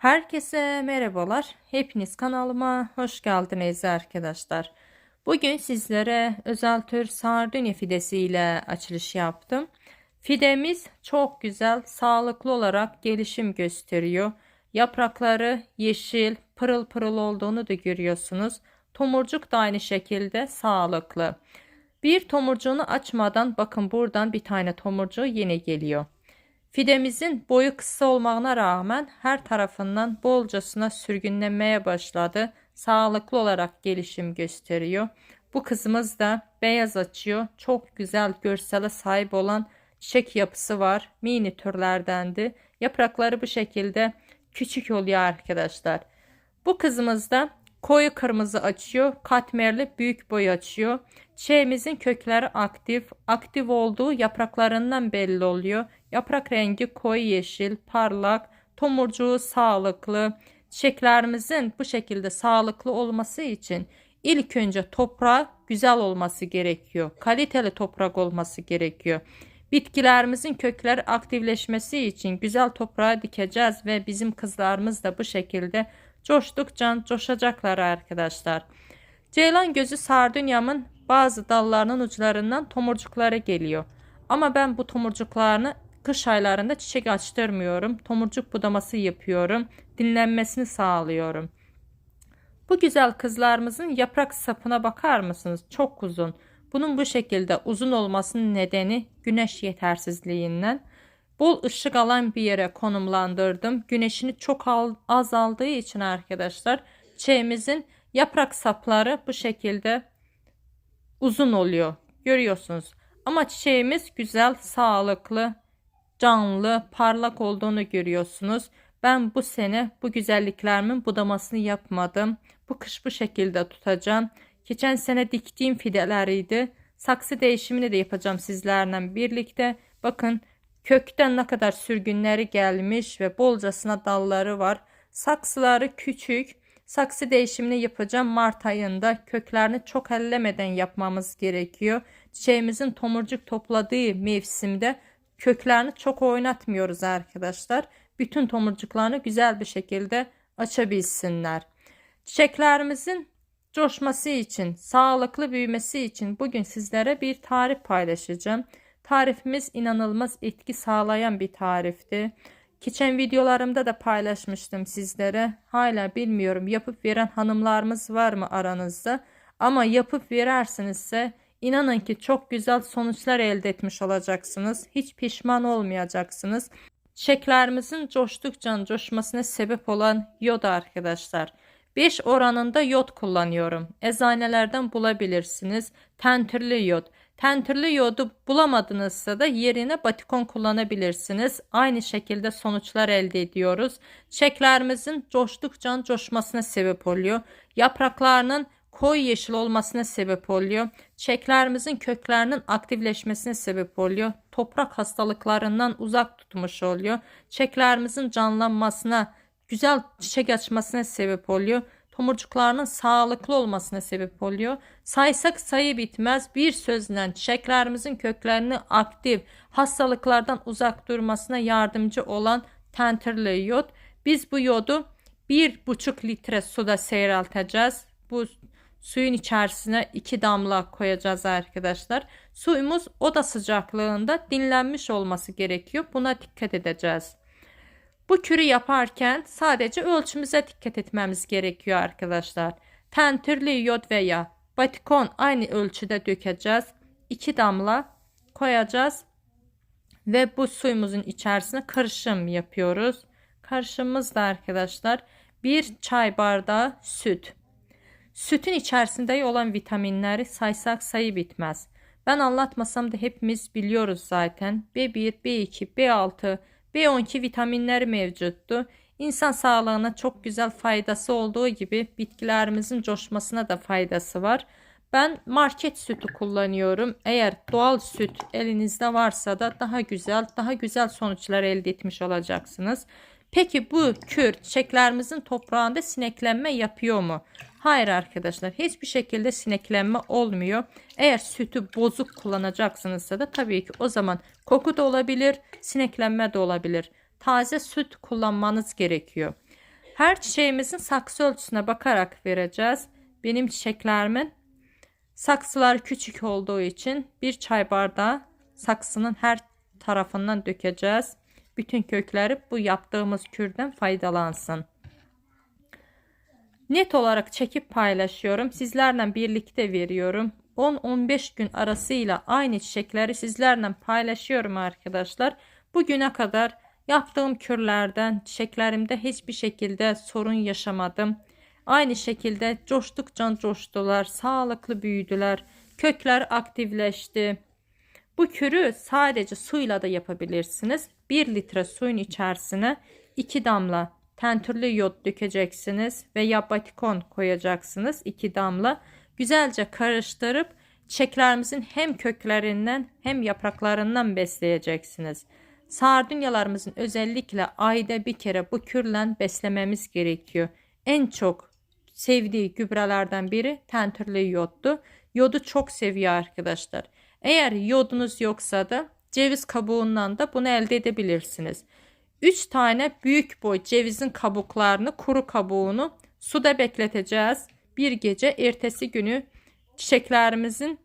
Herkese merhabalar. Hepiniz kanalıma hoş geldiniz arkadaşlar. Bugün sizlere özel tür sardunya fidesi ile açılış yaptım. Fidemiz çok güzel, sağlıklı olarak gelişim gösteriyor. Yaprakları yeşil, pırıl pırıl olduğunu da görüyorsunuz. Tomurcuk da aynı şekilde sağlıklı. Bir tomurcuğunu açmadan bakın buradan bir tane tomurcuğu yine geliyor. Fidemizin boyu kısa olmağına rağmen her tarafından bolcasına sürgünlenmeye başladı. Sağlıklı olarak gelişim gösteriyor. Bu kızımız da beyaz açıyor. Çok güzel görsele sahip olan çiçek yapısı var. Mini türlerdendi. Yaprakları bu şekilde küçük oluyor arkadaşlar. Bu kızımız da koyu kırmızı açıyor. Katmerli büyük boy açıyor. Çiçeğimizin kökleri aktif. Aktif olduğu yapraklarından belli oluyor. Yaprak rengi koyu yeşil, parlak, tomurcuğu sağlıklı. Çiçeklerimizin bu şekilde sağlıklı olması için ilk önce toprağı güzel olması gerekiyor. Kaliteli toprak olması gerekiyor. Bitkilerimizin kökleri aktifleşmesi için güzel toprağa dikeceğiz ve bizim kızlarımız da bu şekilde coştukça coşacaklar arkadaşlar. Ceylan gözü sardunyamın bazı dallarının uçlarından tomurcukları geliyor. Ama ben bu tomurcuklarını kış aylarında çiçek açtırmıyorum. Tomurcuk budaması yapıyorum. Dinlenmesini sağlıyorum. Bu güzel kızlarımızın yaprak sapına bakar mısınız? Çok uzun. Bunun bu şekilde uzun olmasının nedeni güneş yetersizliğinden. Bol ışık alan bir yere konumlandırdım. Güneşini çok az aldığı için arkadaşlar çiçeğimizin yaprak sapları bu şekilde uzun oluyor. Görüyorsunuz. Ama çiçeğimiz güzel, sağlıklı, canlı, parlak olduğunu görüyorsunuz. Ben bu sene bu güzelliklerimin budamasını yapmadım. Bu kış bu şekilde tutacağım. Geçen sene diktiğim fideleriydi. Saksı değişimini de yapacağım sizlerle birlikte. Bakın kökten ne kadar sürgünleri gelmiş ve bolcasına dalları var. Saksıları küçük. Saksı değişimini yapacağım Mart ayında. Köklerini çok ellemeden yapmamız gerekiyor. Çiçeğimizin tomurcuk topladığı mevsimde köklerini çok oynatmıyoruz arkadaşlar. Bütün tomurcuklarını güzel bir şekilde açabilsinler. Çiçeklerimizin coşması için, sağlıklı büyümesi için bugün sizlere bir tarif paylaşacağım. Tarifimiz inanılmaz etki sağlayan bir tarifti. Geçen videolarımda da paylaşmıştım sizlere. Hala bilmiyorum yapıp veren hanımlarımız var mı aranızda? Ama yapıp verersinizse inanın ki çok güzel sonuçlar elde etmiş olacaksınız. Hiç pişman olmayacaksınız. Çiçeklerimizin coştukça coşmasına sebep olan yod arkadaşlar. 5 oranında yod kullanıyorum. Eczanelerden bulabilirsiniz. Tentirli yod. Tentirli yodu bulamadınızsa da yerine batikon kullanabilirsiniz. Aynı şekilde sonuçlar elde ediyoruz. Çiçeklerimizin coştukça coşmasına sebep oluyor. Yapraklarının koyu yeşil olmasına sebep oluyor. Çiçeklerimizin köklerinin aktifleşmesine sebep oluyor. Toprak hastalıklarından uzak tutmuş oluyor. Çiçeklerimizin canlanmasına, güzel çiçek açmasına sebep oluyor. Tomurcuklarının sağlıklı olmasına sebep oluyor. Saysak sayı bitmez. Bir sözle çiçeklerimizin köklerini aktif, hastalıklardan uzak durmasına yardımcı olan tentirli yod. Biz bu yodu bir buçuk litre suda seyrelteceğiz. Bu suyun içerisine iki damla koyacağız arkadaşlar. Suyumuz oda sıcaklığında dinlenmiş olması gerekiyor. Buna dikkat edeceğiz. Bu kürü yaparken sadece ölçümüze dikkat etmemiz gerekiyor arkadaşlar. Tentirli yod veya batikon aynı ölçüde dökeceğiz. 2 damla koyacağız. Ve bu suyumuzun içerisine karışım yapıyoruz. Karışımımız da arkadaşlar bir çay bardağı süt. Sütün içerisinde olan vitaminleri saysak sayı bitmez. Ben anlatmasam da hepimiz biliyoruz zaten. B1, B2, B6, B12 vitaminleri mevcuttu. İnsan sağlığına çok güzel faydası olduğu gibi bitkilerimizin coşmasına da faydası var. Ben market sütü kullanıyorum. Eğer doğal süt elinizde varsa da daha güzel, daha güzel sonuçlar elde etmiş olacaksınız. Peki bu kür çiçeklerimizin toprağında sineklenme yapıyor mu? Hayır arkadaşlar hiçbir şekilde sineklenme olmuyor. Eğer sütü bozuk kullanacaksınızsa da tabii ki o zaman koku da olabilir, sineklenme de olabilir. Taze süt kullanmanız gerekiyor. Her çiçeğimizin saksı ölçüsüne bakarak vereceğiz. Benim çiçeklerimin saksılar küçük olduğu için bir çay bardağı saksının her tarafından dökeceğiz. Bütün kökleri bu yaptığımız kürden faydalansın. Net olarak çekip paylaşıyorum. Sizlerle birlikte veriyorum. 10-15 gün arasıyla aynı çiçekleri sizlerle paylaşıyorum arkadaşlar. Bugüne kadar yaptığım kürlerden çiçeklerimde hiçbir şekilde sorun yaşamadım. Aynı şekilde coştukça coştular, sağlıklı büyüdüler, kökler aktifleşti. Bu kürü sadece suyla da yapabilirsiniz. 1 litre suyun içerisine 2 damla tentürlü yod dökeceksiniz veya batikon koyacaksınız 2 damla. Güzelce karıştırıp çiçeklerimizin hem köklerinden hem yapraklarından besleyeceksiniz. Sardunyalarımızın özellikle ayda bir kere bu kürle beslememiz gerekiyor. En çok sevdiği gübrelerden biri tentürlü yoddu. Yodu çok seviyor arkadaşlar. Eğer yodunuz yoksa da ceviz kabuğundan da bunu elde edebilirsiniz. 3 tane büyük boy cevizin kabuklarını, kuru kabuğunu suda bekleteceğiz. Bir gece ertesi günü çiçeklerimizin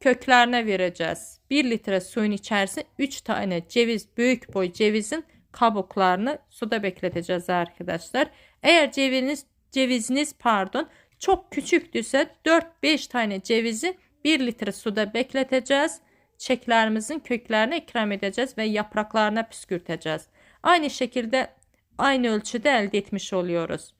köklerine vereceğiz. 1 litre suyun içerisine 3 tane ceviz, büyük boy cevizin kabuklarını suda bekleteceğiz arkadaşlar. Eğer ceviziniz, ceviziniz pardon çok küçüktüyse 4-5 tane cevizi 1 litre suda bekleteceğiz. Çiçeklerimizin köklerine ikram edeceğiz ve yapraklarına püskürteceğiz. Aynı şekilde aynı ölçüde elde etmiş oluyoruz.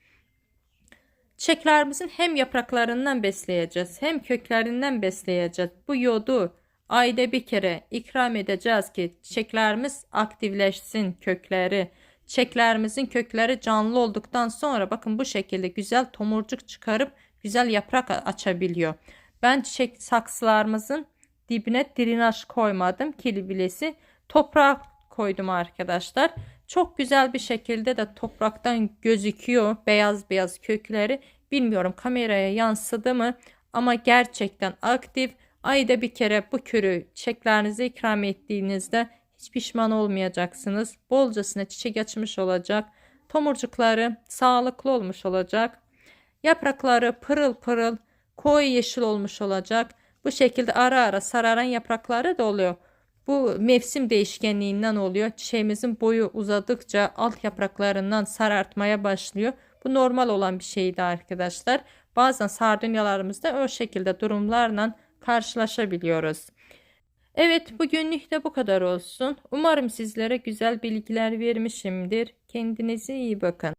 Çiçeklerimizin hem yapraklarından besleyeceğiz hem köklerinden besleyeceğiz. Bu yodu ayda bir kere ikram edeceğiz ki çiçeklerimiz aktifleşsin kökleri. Çiçeklerimizin kökleri canlı olduktan sonra bakın bu şekilde güzel tomurcuk çıkarıp güzel yaprak açabiliyor. Ben çiçek saksılarımızın dibine drenaj koymadım. Kilibilesi toprak koydum arkadaşlar. Çok güzel bir şekilde de topraktan gözüküyor beyaz beyaz kökleri. Bilmiyorum kameraya yansıdı mı ama gerçekten aktif. Ayda bir kere bu kürü çiçeklerinize ikram ettiğinizde hiç pişman olmayacaksınız. Bolcasına çiçek açmış olacak. Tomurcukları sağlıklı olmuş olacak. Yaprakları pırıl pırıl koyu yeşil olmuş olacak. Bu şekilde ara ara sararan yaprakları da oluyor. Bu mevsim değişkenliğinden oluyor. Çiçeğimizin boyu uzadıkça alt yapraklarından sarartmaya başlıyor. Bu normal olan bir şeydi arkadaşlar. Bazen sardunyalarımızda o şekilde durumlarla karşılaşabiliyoruz. Evet bugünlük de bu kadar olsun. Umarım sizlere güzel bilgiler vermişimdir. Kendinize iyi bakın.